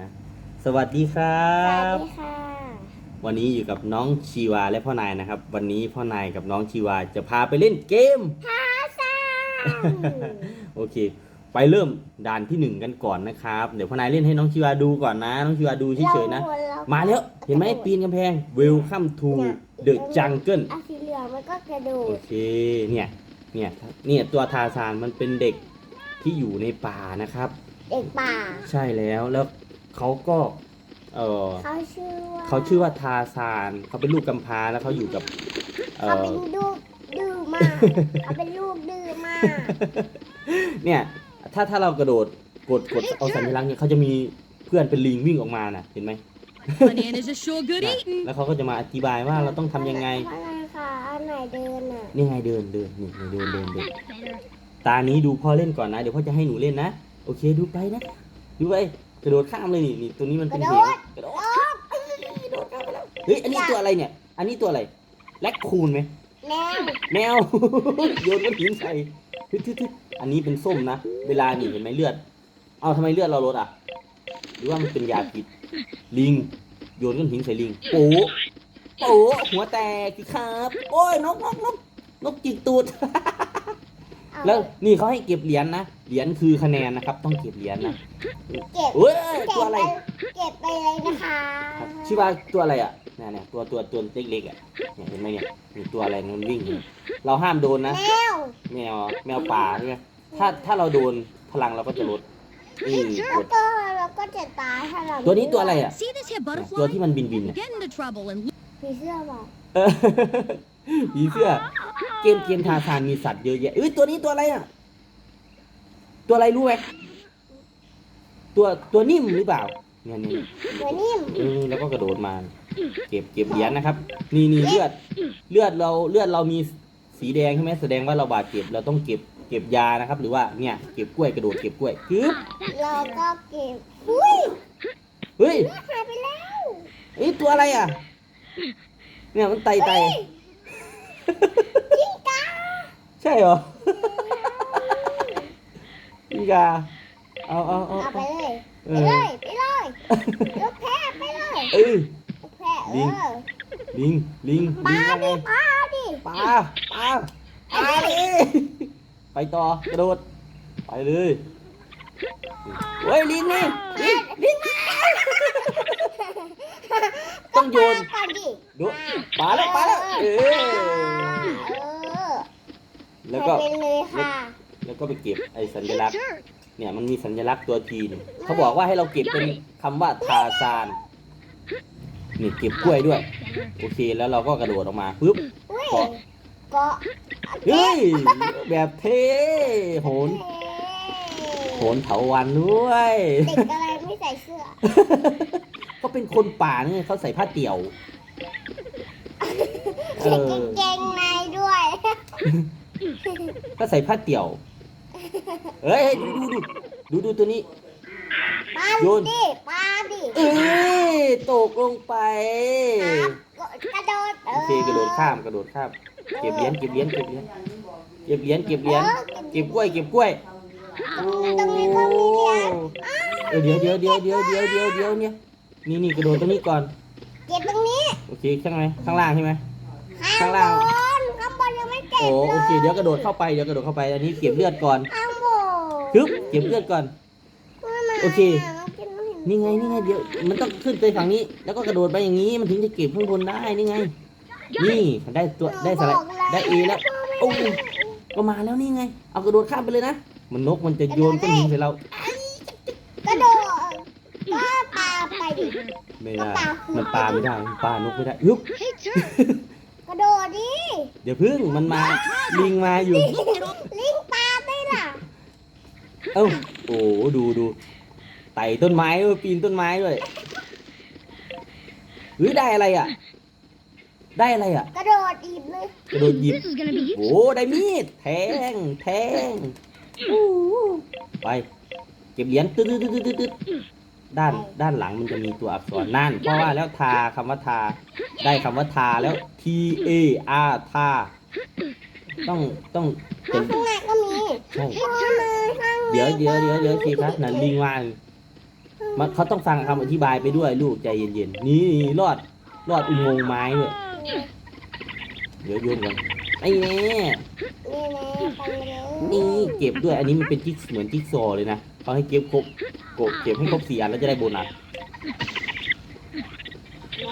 นะสวัสดีครัสวับ สดีค่ะ วันนี้อยู่กับน้องชีวาและพ่อนายนะครับ วันนี้พ่อนายกับน้องชีวาจะพาไปเล่นเกม พาซานโอเค ไปเริ่มด่านที่หนึ่งกันก่อนนะครับ เดี๋ยวพ่อนายเล่นให้น้องชีวาดูก่อนนะ น้องชีวาดูเฉยๆนะ ราเรามาแล้วเห็นไหมปีนกำแพง Welcome to the jungle อะสีเหลืองมันก็กระโดโอดเคเนี่ยเนี่ยเนี่ยตัวทาซานมันเป็นเด็กที่อยู่ในป่านะครับ เด็กป่า ใช่แล้วแล้ว เขาก็เออเขาชื่อว่าเขาชื่อว่าทาซานเขาเป็นลูกกำพร้าแล้วเขาอยู่กับ เอเขาอ เป็นลูกดื้อมากเขาเป็นลูกดื้อมาก เนี่ย ถ้าถ้าเรากระโดดกดกดเอาสัญลักษณ์เนี่ยเขาจะมีเพื่อนเป็นลิงวิ่งออกมาน่ะ เห็นไหม Bananas are sure good น่ะ eating. แล้วเขาก็จะมาอธิบายว่าเราต้องทำยังไงอะไรคะอันไหนเดินอะนี่ไงเดินเดินนี่นี่เดินเดินเดินตานี้ดูพ่อเล่นก่อนนะ เดี๋ยวพ่อจะให้หนูเล่นนะ โอเคดูไปนะ ดูไป กระโดดข้ามเลยนี่นี่ตัวนี้มันเป็นเหวกระโดดกระโดดข้ามไปแล้วเฮ้ยอันนี้ตัวอะไรเนี่ย อันนี้ตัวอะไรแลคคูนไหมแมวแมว โยนก้อนหินใส่ทึดทึดทึดอันนี้เป็นส้มนะ เวลานี่เห็นไหมเลือด เอาทำไมเลือดเราลดอะ หรือว่ามันเป็นยาพิษ ลิง โยนก้อนหินใส่ลิงโป๊ะโป๊ะหัวแตกสิครับ โอ้ยนกนกนกนกจิกตูดเอา แล้วนี่เขาให้เก็บเหรียญนะ เหรียญคือคะแนนนะครับ ต้องเก็บเหรียญนะเก็บเฮ้ยเก็ตัวบอะไรไปเก็บไปเลยนะคะครับชื่อว่าตัวอะไรอะเนี่ยเนี่ยตัวตัวตัวเล็กๆอะเนี่ยเห็นไหมเนี่ยมีตัวอะไรมันวิ่งอยู่เราห้ามโดนนะ แมว แมวแมวป่าใช่ไหมถ้าถ้าเราโดนพลังเราก็จะลดนี่กแล้วดก็เราก็จะตายถ้าเราตัวนี้ตัวอะไรอะ See this here ตัว butterfly? ที่มันบินบินอะ Get into trouble and ผีเสื้อบอก เออ ผีเสื้อ เกมเกมทาทานมีสัตว์เยอะแยะเอ้ยตัวนี้ตัวอะไรอะ ตัวอะไรรู้ไหมตัวตัวนิ่มหรือเปล่าเนี่ยเนี่ยตัวนิ่มเออแล้วก็กระโดดมา เก็บเก็บเหรียญนะครับ นี่นี่เลือด เลือดเราเลือดเรามีสีแดงใช่ไหมแสดงว่าเราบาดเจ็บเราต้องเก็บเก็บยานะครับ หรือว่าเนี่ยเก็บกล้วยกระโดดเก็บกล้วยปึ๊บเราก็เก็บอุ้ยเฮ้ยหายไปแล้วเอ้ยตัวอะไรอะ เนี่ยมันไตไต จิ้งกาใช่เหรอพี่กาเอาเอาเอาเอาไปเอาเลยเอไปอเลย ไปเลยลูกแพะไปเลยเอ้ยลูกแพะเอลิงอลิงลิงปลิลางอะไรดิปลาดิปลาปลาปลาเลยไปต่อกระโดดไปเลย เฮ้ยลิงนี่ลิงลิงมาต้องโยนปลาดิดูปลาแล้วปลาแล้วเออเออแล้วก็ไปเลยค่ะ แล้วก็ไปเก็บไอ้สัญลักษณ์ เนี่ยมันมีสัญลักษณ์ตัวทีเนี่ยเขาบอกว่าให้เราเก็บเป็นคำว่าทาซานนี่เก็บกล้วยด้วย โอเคแล้วเราก็กระโดดออกมาปึ๊บอุ้ยเกาะเกาะเฮ้ยแบบเท่โหนโห นเถาวันด้วย เด็กอะไรไม่ใส่เสื้อ ก็เป็นคนป่าเนี่ยเขาใส่ผ้าเตี่ยว เอใส่อ กางเกงในด้วย ก็ใส่ผ้าเตี่ยว เอ้ยดูดูดูดูดูตัวนี้ปลาโยน ดิปลาดิเอ้ยตกลงไป ครับกระโดดโอเคกระโดดข้ามกระโดดข้าม เก็บเหรียญเก็บเหรียญเก็บเหรียญเก็บเหรียญเก็บเหรียญเก็บกล้วยเก็บกล้วย โอ้ตรงนี้ก็มีเหรียญ เออเดี๋ยวเดี๋ยวเดี๋ยวเดี๋ยวเดี๋ยวเดี๋ยวเดี๋ยวเนี่ยนี่นี่กระโดดตรงนี้ก่อน เก็บตรงนี้โอเคข้างไหนข้างล่างใช่ไหม ข้างข้างบล่าง นข้างบนยังไม่เก็บโอ้เลยโอเคเดี๋ยวกระโดดเข้าไปเดี๋ยวกระโดดเข้าไปอันนี้เก็บเลือดก่อนข้างบนฮึบเก็บเลือดก่อนโอเคนี่นี่ไงนี่ไงเดี๋ยวมันต้องขึ้นไปฝั่งนี้ แล้วก็กระโดดไปอย่างนี้มันถึงจะเก็บข้างบนได้นี่ไง นี่ได้ตัวได้สไลด์ได้เอแล้วโอ้ก็มาแล้วนี่ไง เอากระโดดข้ามไปเลยนะมันนกมันจะโยนก้อนหินใส่เรา กระโดดก็ปา ไปดิไม่ได้ มันปลาไม่ได้มันปลานกไม่ได้ฮึบกระโดดดิเดี๋ยวพึ่งมันมาลิงมาอยู่ look it up. ลิงปลาได้ล่ะ เอ้าโอ้ดูดูไต่ต้นไม้ด้วยปีนต้นไม้ด้วยเฮ้ยได้อะไรอะ ได้อะไรอะ กระโดดอีบเลยกระโดดหยิบ This is gonna be โอ้ได้มีดแทงแทงอู้ไปเก็บเหรียญตึ๊ดตึ๊ดตึ๊ดตึ๊ดตึ๊ ดด้านด้านหลังมันจะมีตัวอักษรนั่น เพราะว่าแล้วทาคำว่าทา ได้คำว่าทาแล้ว T A R ทาต้องต้องเป็ข้านงในก็มีใช่ข้างในข้างในเดี๋ยวเดี๋ยวเดี๋ยวเดี๋ยวสิครับนั่นลิงมาข้างมันเขาต้องฟังคำอธิบายไปด้วยลูกใจเย็นๆนี่รอดรอดอุโมงค์ไม้ด้วยเดี๋ยวโยนก่อน ไอ้แน่นี่นะไปแล้วนี่เก็บด้วย อันนี้มันเป็นจิ๊กเหมือนจิ๊กซอว์เลยนะเขาให้เก็บครบกบเก็บให้ครบสี่อันแล้วจะได้โบนัส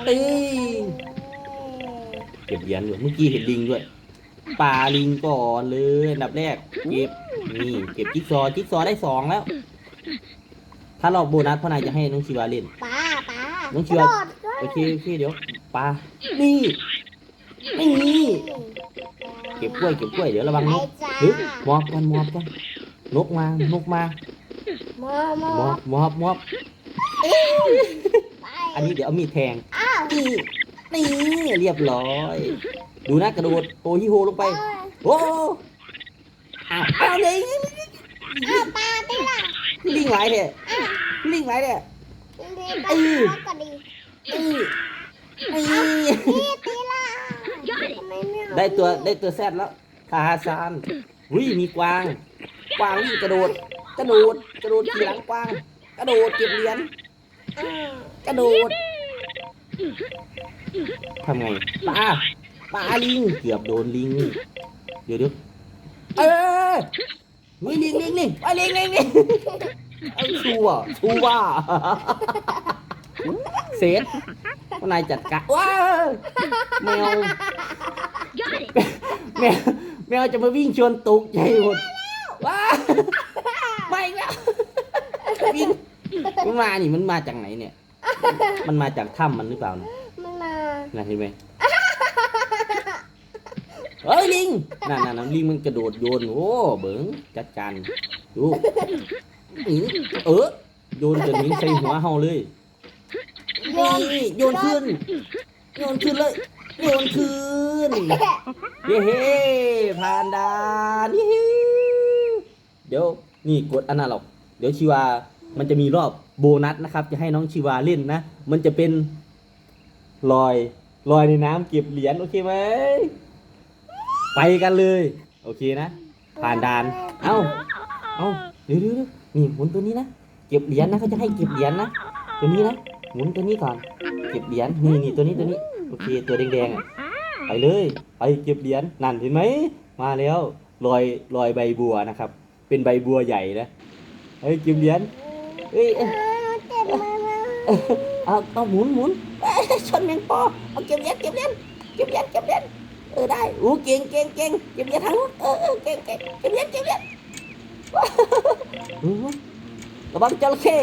เอ้ย เก็บเหรียญด้วยเมื่อกี้เห็นลิงด้วยปลาลิงก่อนเลยอันดับแรก เก็บนี่เก็บจิ๊กซอว์จิ๊กซอว์ได้สองแล้ว ถ้ารอบโบนัสพ่อนายจะให้น้องชีวาเล่น ป้าป้าน้องเชื่อกระโดดก็โอเคโอเคเดี๋ยวปลานี่นี่ เก็บกล้วยเก็บกล้วยเดี๋ยวระวังไปนกจ้าเฮ้ยมอบกันมอบกันนกมานกมามอมอมอบมอบมอบไปอันนี้เดี๋ยวเอามีดแทงอ้าวนี่นี่เรียบร้อย ดูนะกระโดดโอฮิโฮลงไปโอ้อ้าวอ้าวเลยอ้าวปลาตีล่ะลิงไหลเถอะลิงไหลเถอะดีเอ้ปลายแล้วก็ดีนี่นี่นี่ตีล่ะทำ ไม่เอาได้ตัวได้ตัวแซดแล้วทาฮาซานวิ่มีกวาง กวางวิ่งกระโดด กระโดด กระโดดขี่หลังกวาง กระโดดเก็บเหรียญอ้าวกระโดดทำไงปลาปลาลิง เกือบโดนลิง เดี๋ยวเดี๋ยวเออเฮ้ยลิงลิงลิงไปลิงลิงลิงเอาชัวชัวเสร็จนายจัดการว้าวแมว แมวแมวจะมาวิ่งชวนตกใจหมดว้าวไม่อีกแล้ววิ่งมันมานี่มันมาจากไหนเนี่ย มันมาจากถ้ำมันหรือเปล่านะมันมาน่ะเห็นไหมเฮ้ยลิงนั่นนั่นนั่นลิงมันกระโดดโยนโอ้เบิงจัดการดูอื้อเออโยนจนลิงใส่หัวเฮาเลยโยนนี่โยนขึ้นโยนขึ้นเลย โยนขึ้นเย้เฮ้ผ่านด่านเย้เฮ้เดี๋ยวนี่กดอันนั้นหรอก เดี๋ยวชีวา มันจะมีรอบโบนัสนะครับ จะให้น้องชีวาเล่นนะ มันจะเป็นลอยลอยในน้ำเก็บเหรียญโอเคไหม ไปกันเลย โอเคนะ ผ่านด่าน เอ้า เอ้าเดี๋ยวเดี๋ยวเดี๋ยวนี่หมุนตัวนี้นะ เก็บเหรียญนะเขาจะให้เก็บเหรียญนะ ตัวนี้นะ หมุนตัวนี้ก่อน เก็บเหรียญ นี่นี่ตัวนี้ตัวนี้ โอเคตัวแดงๆอะไปเลยไปเก็บเหรียญนั่นเห็นไหมมาแล้วลอยลอยใบบัวนะครับ เป็นใบบัวใหญ่นะเฮ้ยเก็บเหรียญเอ้ยเอ้ยเจ็บมือมาเอาเอาหมุนหมุนเอ้ยชนแมงปอเอาเก็บเหรียญเก็บเหรียญเก็บเหรียญเก็บเหรียญเออได้อู้เก่งเก่งเก่งเก็บเหรียญทางนู้นเออเออเก่งเก่งเก็บเหรียญเก็บเหรียญอื้อระวังจระเข้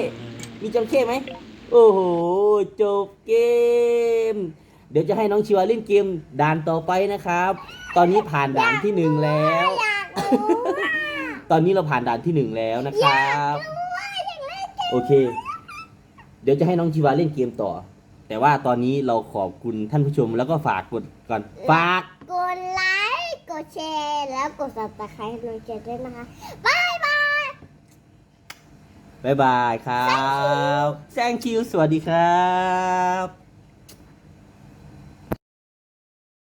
มีจระเข้ไหมโอ้โหจบเกม เดี๋ยวจะให้น้องชิวาเล่นเกมด่านต่อไปนะครับ ตอนนี้ผ่านด่านที่หนึ่งแล้ว อยากรู้อะตอนนี้เราผ่านด่านที่หนึ่งแล้วนะครับโอเค เดี๋ยวจะให้น้องชีวาเล่นเกมต่อ แต่ว่าตอนนี้เราขอบคุณท่านผู้ชมแล้วก็ฝากกดก่อนฝาก กดไลค์กดแชร์แล้วกด subscribe ให้น้องเจดด้วยนะคะบ๊ายบาย บ๊ายบายครับ แซงคิว สวัสดีครับ